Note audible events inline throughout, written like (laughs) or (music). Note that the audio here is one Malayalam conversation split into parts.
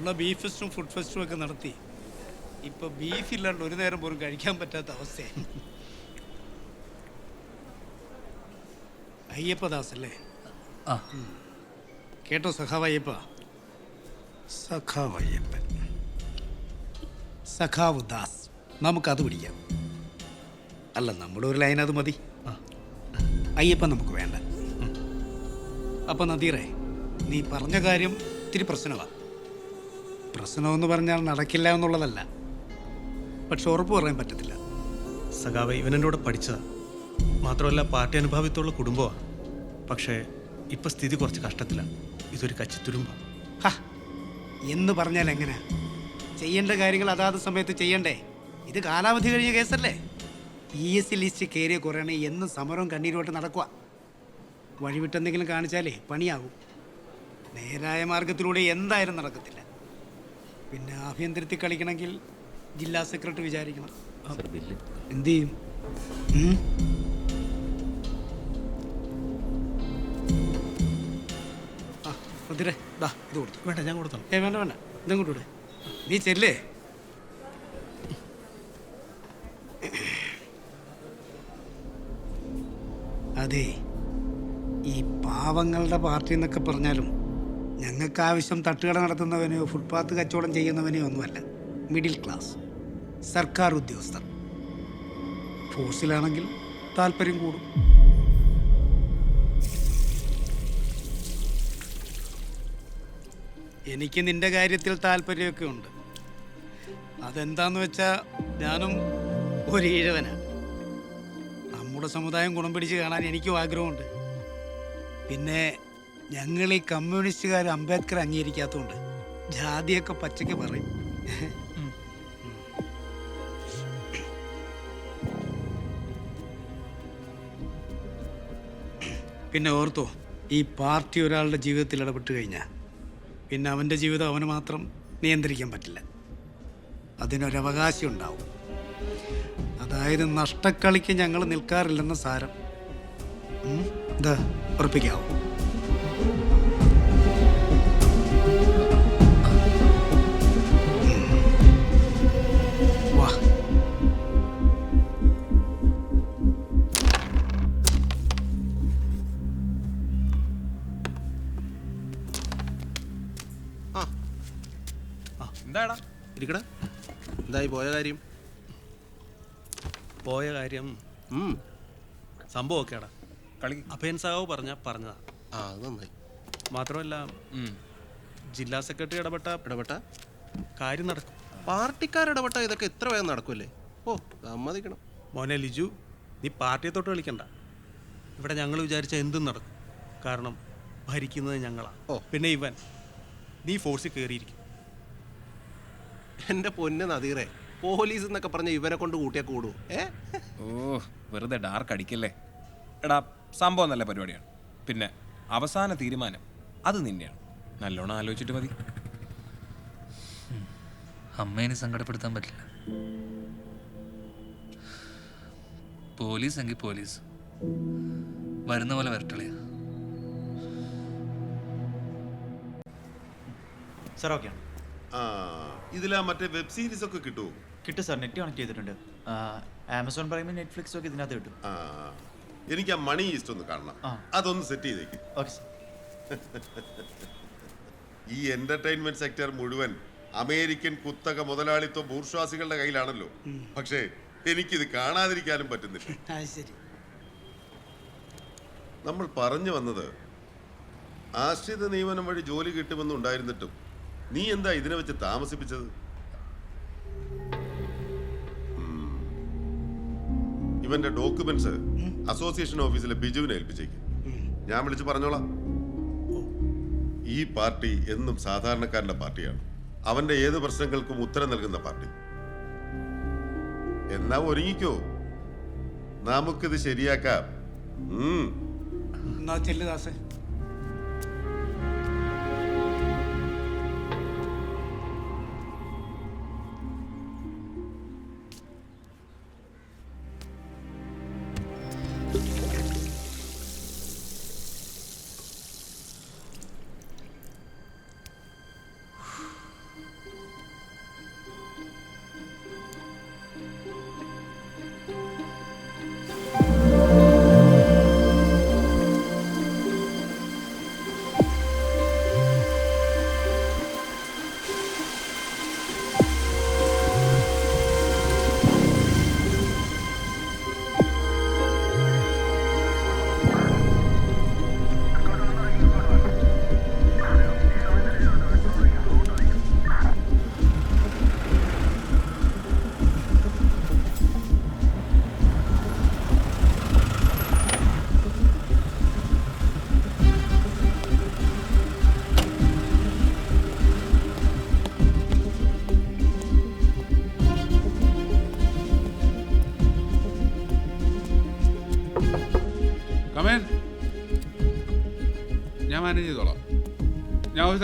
ഉള്ള ബീഫ് ഫെസ്റ്റും ഫുഡ് ഫെസ്റ്റും ഒക്കെ നടത്തി. ഇപ്പൊ ബീഫ് ഇല്ലാണ്ട് ഒരു നേരം പോലും കഴിക്കാൻ പറ്റാത്ത അവസ്ഥയാണ്. അയ്യപ്പദാസ് അല്ലേ? ആ. കേട്ടോ സഖാവ് അയ്യപ്പ സഖാവ് അയ്യപ്പൻ സഖാവ് ദാസ്. നമുക്കത് പിടിക്കാം. അല്ല നമ്മുടെ ഒരു ലൈൻ അത് മതി. അയ്യപ്പ നമുക്ക് വേണ്ട. അപ്പൊ നദീറേ നീ പറഞ്ഞ കാര്യം ഇത്തിരി പ്രശ്നമാണ് പ്രശ്നമെന്ന് പറഞ്ഞാൽ നടക്കില്ല എന്നുള്ളതല്ല. പക്ഷെ ഉറപ്പ് പറയാൻ പറ്റത്തില്ല. സഖാവ് ഇവൻ എന്റെ കൂടെ പഠിച്ചതാ. മാത്രമല്ല പാർട്ടി അനുഭാവിത്തുള്ള കുടുംബമാണ് പക്ഷേ ഇപ്പൊ സ്ഥിതി കുറച്ച് കഷ്ടത്തിലാണ് ഇതൊരു കച്ചിത്തുരുമ്പ. ഹ, എന്ന് പറഞ്ഞാൽ എങ്ങനെ? ചെയ്യേണ്ട കാര്യങ്ങൾ അതാത് സമയത്ത് ചെയ്യണ്ടേ? ഇത് കാലാവധി കഴിഞ്ഞ കേസല്ലേ? പി എസ് സി ലിസ്റ്റ് കയറിയ കുറയണേ എന്ന് സമരവും കണ്ണീരോട്ട് നടക്കുക വഴിവിട്ടെന്തെങ്കിലും കാണിച്ചാലേ പണിയാകും നേരായ മാർഗത്തിലൂടെ എന്തായാലും നടക്കത്തില്ല. പിന്നെ ആഭ്യന്തരത്തിൽ കളിക്കണമെങ്കിൽ ജില്ലാ സെക്രട്ടറി വിചാരിക്കണം. എന്ത് ചെയ്യും? ഉം? ആ മധുരേ ദാ ഇത് കൊടുത്തു. വേണ്ട ഞാൻ കൊടുത്തോളാം. ഏ വേണ്ട വേണ്ട. ഇതങ്ങോട്ട് വിട്. നീ ചെല്ലേ? അതെ ഈ പാവങ്ങളുടെ പാർട്ടി എന്നൊക്കെ പറഞ്ഞാലും ഞങ്ങൾക്ക് ആവശ്യം തട്ടുകട നടത്തുന്നവനെയോ ഫുട്പാത്ത് കച്ചവടം ചെയ്യുന്നവനെയോ ഒന്നുമല്ല. Middle class. സർക്കാർ ഉദ്യോഗസ്ഥർ. ഫോഴ്സിലാണെങ്കിൽ താല്പര്യം കൂടും. എനിക്ക് നിന്റെ കാര്യത്തിൽ താല്പര്യമൊക്കെ ഉണ്ട്. അതെന്താന്ന് വെച്ചാൽ ഞാനും ഒരു ഈഴവനാണ് നമ്മുടെ സമുദായം ഗുണം പിടിച്ച് കാണാൻ എനിക്കും ആഗ്രഹമുണ്ട്. പിന്നെ ഞങ്ങൾ ഈ കമ്മ്യൂണിസ്റ്റുകാർ അംബേദ്കർ അംഗീകരിക്കാത്തതുകൊണ്ട് ജാതിയൊക്കെ പച്ചയ്ക്ക് പറയും. പിന്നെ ഓർത്തോ ഈ പാർട്ടി ഒരാളുടെ ജീവിതത്തിൽ ഇടപെട്ട് കഴിഞ്ഞാൽ പിന്നെ അവന്റെ ജീവിതം അവന് മാത്രം നിയന്ത്രിക്കാൻ പറ്റില്ല. അതിനൊരവകാശം ഉണ്ടാവും. അതായത് നഷ്ടക്കളിക്ക് ഞങ്ങൾ നിൽക്കാറില്ലെന്ന സാരം? എന്താ ഉറപ്പിക്കാവോ. ഇരിക്കടാ എന്തായി പോയ കാര്യം? പോയ കാര്യം സംഭവം കളി അഭയൻ സാഹു പറഞ്ഞ പറഞ്ഞതാ. ആ അത് നന്നായി. മാത്രമല്ല ജില്ലാ സെക്രട്ടറി ഇടപെട്ട ഇടപെട്ട? കാര്യം നടക്കും. പാർട്ടിക്കാരിടപെട്ട ഇതൊക്കെ എത്ര വേഗം നടക്കുമല്ലേ ഓ സമ്മതിക്കണം. മോനെ ലിജു നീ പാർട്ടിയെ തൊട്ട് കളിക്കണ്ട ഇവിടെ ഞങ്ങൾ വിചാരിച്ച എന്തും നടക്കും. കാരണം ഭരിക്കുന്നത് ഞങ്ങളാ. ഓ. പിന്നെ ഇവൻ നീ ഫോഴ്സിൽ കയറിയിരിക്കും. എന്റെ പൊന്ന് നദീറെ പോലീസ് എന്നൊക്കെ പറഞ്ഞ ഇവനെ കൊണ്ട് കൂട്ടിയാ കൂടു ഏ? ഓ വെറുതെ ഡാർക്ക് അടിക്കല്ലേ? എടാ സംഭവം നല്ല പരിപാടിയാണ്. പിന്നെ അവസാന തീരുമാനം അത് നിന്നെയാണ്. നല്ലോണം ആലോചിച്ചിട്ട് മതി. അമ്മേനെ സങ്കടപ്പെടുത്താൻ പറ്റില്ല. പോലീസ് എങ്കിൽ പോലീസ്. വരുന്ന പോലെ വരട്ടളയാ സാർ ഓക്കെയാണ് ആ ഇതിലാ മറ്റേ വെബ് സീരീസ് ഒക്കെ കിട്ടുമോ കിട്ടും സാർ നെറ്റ് കണക്ട് ചെയ്തിട്ടുണ്ട്. ആമസോൺ പ്രൈമിൽ നെറ്റ്ഫ്ലിക്സ് ഒക്കെ ഇതിനകത്ത് കിട്ടും. ആ എനിക്ക് ആ മണി ഈസ്റ്റ് ഒന്ന് കാണണം. ആ. അതൊന്ന് സെറ്റ് ചെയ്തേക്ക്. ഓക്കെ സാർ (laughs) ഈ എന്റർടൈൻമെന്റ് സെക്ടർ മുഴുവൻ അമേരിക്കൻ കുത്തക മുതലാളിത്വ ബൂർഷ്വാസികളുടെ കയ്യിലാണല്ലോ. പക്ഷേ എനിക്കിത് കാണാതിരിക്കാനും പറ്റുന്നില്ല. (laughs) അത് ശരി. നമ്മൾ പറഞ്ഞു വന്നത് ആശ്രിത നിയമനം വഴി ജോലി കിട്ടുമെന്നുണ്ടായിരുന്നിട്ടും നീ എന്താ ഇതിനെ വെച്ച് താമസിപ്പിച്ചത്. ഇവന്റെ ഡോക്യുമെന്റ്സ് അസോസിയേഷൻ ഓഫീസിലെ ബിജുവിനെ ഏൽപ്പിച്ചേക്ക്. ഞാൻ വിളിച്ച് പറഞ്ഞോളാം. ഈ പാർട്ടി എന്നും സാധാരണക്കാരന്റെ പാർട്ടിയാണ്. അവന്റെ ഏത് പ്രശ്നങ്ങൾക്കും ഉത്തരം നൽകുന്ന പാർട്ടി. എന്നാ ഒരുങ്ങിക്കോ. നമുക്കിത് ശരിയാക്കാം. ഉം.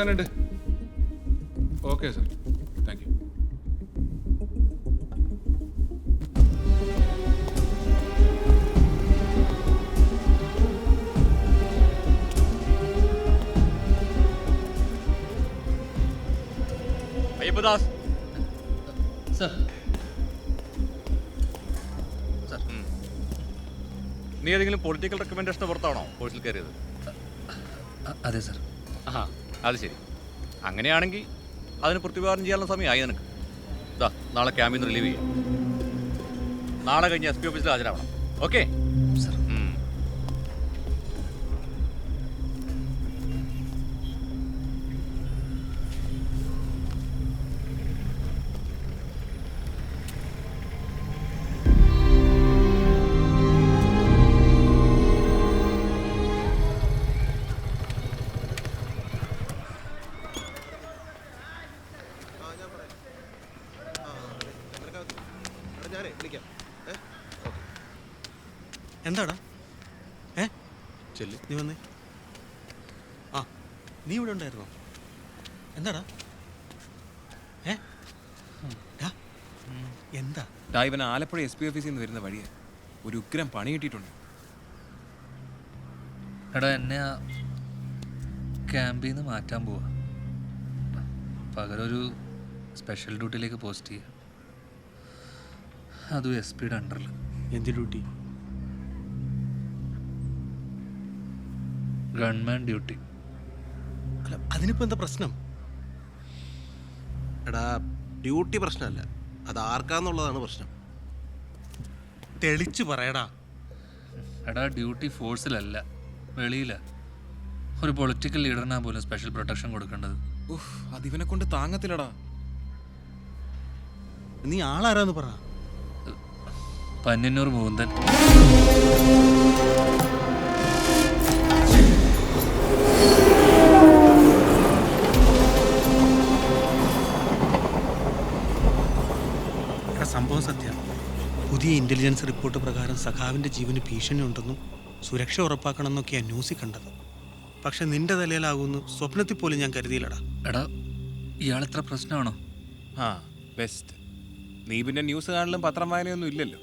ഉണ്ട് okay sir thank you Ayyappadas. Sir sir നീ ഏതെങ്കിലും പൊളിറ്റിക്കൽ റെക്കമെൻഡേഷന് പുറത്താണോ? കോഴ്സിൽ കയറിയത്. അതെ സർ ആ അത് ശരി. അങ്ങനെയാണെങ്കിൽ അതിന് പ്രത്യുപാദനം ചെയ്യാനുള്ള സമയമായി നിനക്ക്. ഇതാ നാളെ ക്യാമ്പിൽ നിന്ന് റിലീവ് ചെയ്യാം. നാളെ കഴിഞ്ഞ് എസ് പി ഓഫീസിൽ ഹാജരാവണം. ഓക്കെ എന്താടാ? ഏ? ചെല്ലു. നീ വന്നേ. ആ നീ ഇവിടെ ഉണ്ടായിരുന്നോ? എന്താടാ? ഏ? ഡാ, എന്താ? ഡാ ഇവൻ ആലപ്പുഴ എസ് പി ഓഫീസിൽ നിന്ന് വരുന്ന വഴിയെ. ഒരു ഉഗ്രം പണി കിട്ടിയിട്ടുണ്ട്. എടാ എന്നെ ആ ക്യാമ്പിൽ നിന്ന് മാറ്റാൻ പോവാ. പകരം ഒരു സ്പെഷ്യൽ ഡ്യൂട്ടിയിലേക്ക് പോസ്റ്റ് ചെയ്യുക അതും എസ് പിയുടെ അണ്ടറിൽ എന്ത് ഡ്യൂട്ടി? Government duty. അല്ല അതിനിപ്പോ എന്താ പ്രശ്നം? എടാ ഡ്യൂട്ടി പ്രശ്നമല്ല. അത് ആർക്കാന്നുള്ളതാണ് പ്രശ്നം. തെളിച്ചു പറയടാ. എടാ ഡ്യൂട്ടി ഫോഴ്സിലല്ല വെളിയില. ഒരു പൊളിറ്റിക്കൽ ലീഡറിനാ പോലും സ്പെഷ്യൽ പ്രൊട്ടക്ഷൻ കൊടുക്കേണ്ടത്. ഉഫ് അതിവനെ കൊണ്ട് താങ്ങത്തില്ലടാ. നീ ആളാരാന്ന് പറ. പന്യന്നൂർ മൂന്തൻ ഇന്റലിജൻസ് റിപ്പോർട്ട് പ്രകാരം സഖാവിന്റെ ജീവന് ഭീഷണി ഉണ്ടെന്നും സുരക്ഷ ഉറപ്പാക്കണമെന്നൊക്കെയാണ് ന്യൂസിൽ കണ്ടത്. പക്ഷെ നിന്റെ തലയിലാകുന്നു സ്വപ്നത്തിൽ പോലും ഞാൻ കരുതിയില്ലടാ. എടാ ഇയാളെത്ര പ്രശ്നമാണോ? ആ ബെസ്റ്റ് നീ പിന്നെ ന്യൂസ് കാണലും പത്രം വായനയൊന്നും ഇല്ലല്ലോ.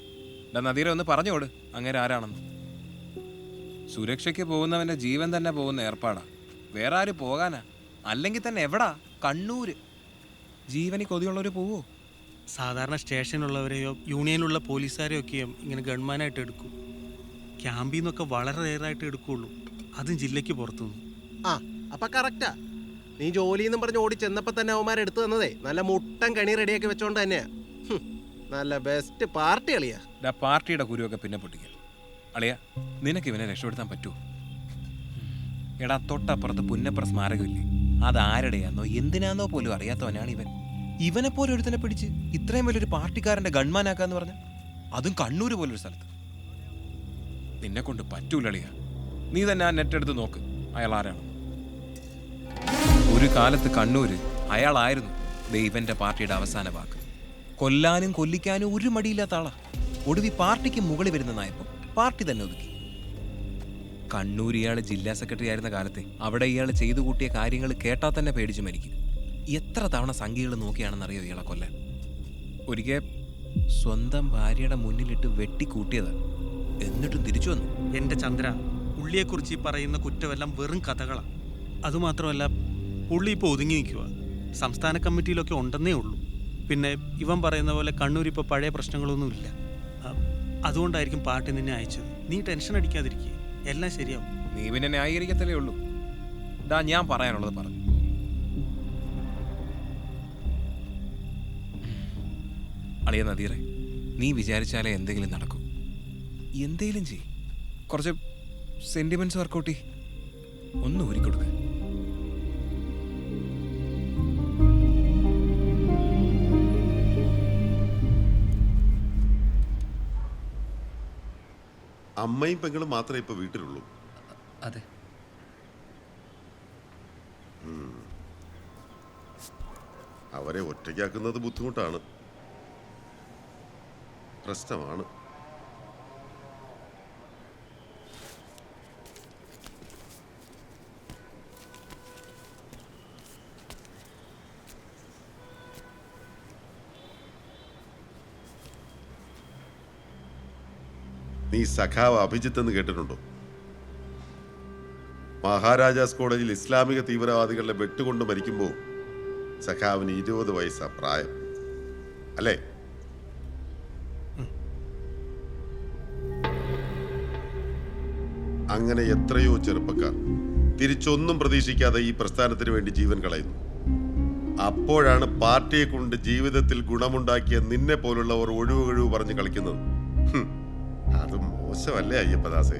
എടാ നദീര ഒന്ന് പറഞ്ഞോട് അങ്ങനെ ആരാണെന്ന്. സുരക്ഷയ്ക്ക് പോകുന്നവന്റെ ജീവൻ തന്നെ പോകുന്ന ഏർപ്പാടാ. വേറെ ആര് പോകാനാ? അല്ലെങ്കിൽ തന്നെ എവിടാ? കണ്ണൂര്. ജീവനി കൊതിയുള്ളവർ പോവോ? സാധാരണ സ്റ്റേഷനിലുള്ളവരെയോ യൂണിയനിലുള്ള പോലീസുകാരെയോ ഒക്കെയോ ഇങ്ങനെ ഗൺമാനായിട്ട് എടുക്കും. ക്യാമ്പിൽ നിന്നൊക്കെ വളരെ റെയറായിട്ട് എടുക്കുള്ളൂ. അതും ജില്ലയ്ക്ക് പുറത്തുനിന്ന്. ആ അപ്പം കറക്റ്റാ. നീ ജോലി എന്നും പറഞ്ഞ് ഓടി ചെന്നപ്പോൾ തന്നെ അവന്മാർ എടുത്തു തന്നതേ. നല്ല മുട്ടൻ കണി റെഡിയാക്കി വെച്ചോണ്ട് തന്നെയാ. ഹും, നല്ല ബെസ്റ്റ് പാർട്ടി കളിയാ. ഡാ പാർട്ടിയുടെ കുരുവൊക്കെ പിന്നെ പൊട്ടിക്കൽ അളിയ നിനക്ക് ഇവനെ രക്ഷപ്പെടുത്താൻ പറ്റുമോ എടാ തൊട്ടപ്പുറത്ത് പുന്നപ്ര സ്മാരകമില്ലേ? അതാരുടെയാന്നോ എന്തിനാന്നോ പോലും അറിയാത്തവനാണ് ഇവൻ ഇവനെ പോലെ ഒരുത്തനെ പിടിച്ച് ഇത്രയും വലിയൊരു പാർട്ടിക്കാരന്റെ ഗൺമാനാക്കാന്ന് പറഞ്ഞ? അതും കണ്ണൂര് പോലൊരു സ്ഥലത്ത്. നിന്നെ കൊണ്ട് പറ്റൂലളിയ നീ തന്നെ ആ നെറ്റ് എടുത്ത് നോക്ക് അയാൾ ആരാണ്. ഒരു കാലത്ത് കണ്ണൂര് അയാളായിരുന്നു ദൈവന്റെ പാർട്ടിയുടെ അവസാന വാക്ക്. കൊല്ലാനും കൊല്ലിക്കാനും ഒരു മടിയില്ലാത്ത ആളാ. ഒടുവി പാർട്ടിക്ക് മുകളിൽ വരുന്ന നായപ്പം പാർട്ടി തന്നെ ഒതുക്കി. കണ്ണൂർ ഇയാൾ ജില്ലാ സെക്രട്ടറി ആയിരുന്ന കാലത്തെ അവിടെ ഇയാൾ ചെയ്തു കൂട്ടിയ കാര്യങ്ങൾ കേട്ടാൽ തന്നെ പേടിച്ചു മരിക്കും. എത്ര തവണ സംഖ്യകൾ നോക്കിയാണെന്നറിയോ ഇയാളെ കൊല്ലൻ? ഒരിക്കൽ സ്വന്തം ഭാര്യയുടെ മുന്നിലിട്ട് വെട്ടിക്കൂട്ടിയത് എന്നിട്ടും തിരിച്ചു വന്നു. എന്റെ ചന്ദ്ര പുള്ളിയെക്കുറിച്ച് ഈ പറയുന്ന കുറ്റമെല്ലാം വെറും കഥകളാണ് അതുമാത്രമല്ല പുള്ളി ഇപ്പോൾ ഒതുങ്ങി നിൽക്കുക സംസ്ഥാന കമ്മിറ്റിയിലൊക്കെ ഉണ്ടെന്നേ ഉള്ളൂ. പിന്നെ ഇവൻ പറയുന്ന പോലെ കണ്ണൂർ ഇപ്പോൾ പഴയ പ്രശ്നങ്ങളൊന്നുമില്ല അതുകൊണ്ടായിരിക്കും പാർട്ടി നിന്നെ അയച്ചത്. നീ ടെൻഷൻ അടിക്കാതിരിക്കുക എല്ലാം ശരിയാവും. നീ പിന്നെ ന്യായീകരിക്കത്തല്ലേ ഉള്ളൂ. ഡാ ഞാൻ പറയാനുള്ളത് പറഞ്ഞു. അളിയ നദീറെ. നീ വിചാരിച്ചാലേ എന്തെങ്കിലും നടക്കൂ. എന്തെങ്കിലും ചെയ് കുറച്ച് സെന്റിമെന്റ്സ് വർക്കൗട്ടി ഒന്ന് ഊരിക്കൊടുക്ക അമ്മയും പെങ്ങളും മാത്രമേ ഇപ്പൊ വീട്ടിലുള്ളൂ. അതെ. അവരെ ഒറ്റയ്ക്കാക്കുന്നത് ബുദ്ധിമുട്ടാണ്. പ്രശ്നമാണ്. നീ സഖാവ് അഭിജിത്ത് എന്ന് കേട്ടിട്ടുണ്ടോ? മഹാരാജാസ് കോളേജിൽ ഇസ്ലാമിക തീവ്രവാദികളുടെ വെട്ടുകൊണ്ട് മരിക്കുമ്പോൾ സഖാവിന് ഇരുപത് വയസ്സാ പ്രായം. അല്ലേ? അങ്ങനെ എത്രയോ ചെറുപ്പക്കാർ തിരിച്ചൊന്നും പ്രതീക്ഷിക്കാതെ ഈ പ്രസ്ഥാനത്തിന് വേണ്ടി ജീവൻ കളയുന്നു. അപ്പോഴാണ് പാർട്ടിയെ കൊണ്ട് ജീവിതത്തിൽ ഗുണമുണ്ടാക്കിയ നിന്നെ പോലുള്ളവർ ഒഴിവ് ഒഴിവ് പറഞ്ഞ് കളിക്കുന്നത്. അത് മോശമല്ലേ അയ്യപ്പദാസേ?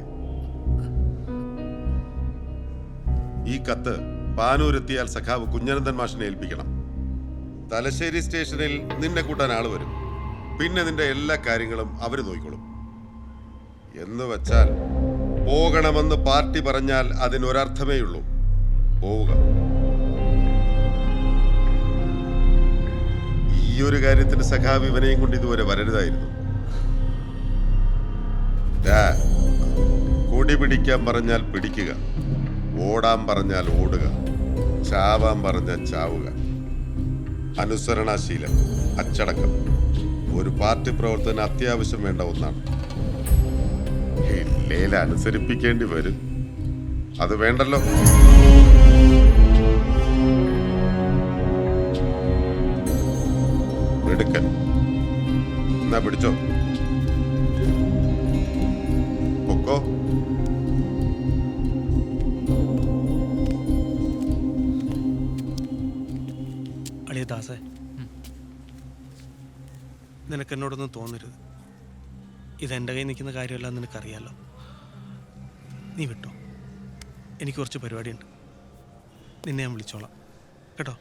ഈ കത്ത് പാനൂരെത്തിയാൽ സഖാവ് കുഞ്ഞനന്ദൻ മാഷിനെ ഏൽപ്പിക്കണം. തലശ്ശേരി സ്റ്റേഷനിൽ നിന്നെ കൂട്ടാൻ ആൾ വരും. പിന്നെ നിന്റെ എല്ലാ കാര്യങ്ങളും അവർ നോക്കിക്കോളും എന്ന് വെച്ചാൽ പോകണമെന്ന് പാർട്ടി പറഞ്ഞാൽ അതിനൊരർത്ഥമേ ഉള്ളൂ പോവുക. ഈ ഒരു കാര്യത്തിന് സഖാവ് ഇവനെയും കൊണ്ട് ഇതുവരെ വരരുതായിരുന്നു. കൊടി പിടിക്കാൻ പറഞ്ഞാൽ പിടിക്കുക. ഓടാൻ പറഞ്ഞാൽ ഓടുക. ചാവാൻ പറഞ്ഞാൽ ചാവുക. അനുസരണാശീലം അച്ചടക്കം. ഒരു പാർട്ടി പ്രവർത്തനം അത്യാവശ്യം വേണ്ട ഒന്നാണ്. ഇല്ലേൽ അനുസരിപ്പിക്കേണ്ടി വരും. അത് വേണ്ടല്ലോ. മിടുക്കൻ. എന്നാ പിടിച്ചോ. പൊക്കോ. അളിയ ദാസേ നിനക്ക് എന്നോടൊന്നും തോന്നരുത്. ഇതെന്റെ കയ്യിൽ നിൽക്കുന്ന കാര്യമല്ല നിനക്കറിയാലോ? നീ വിട്ടോ? എനിക്ക് കുറച്ച് പരിപാടിയുണ്ട്. നിന്നെ ഞാൻ വിളിച്ചോളാം. കേട്ടോ?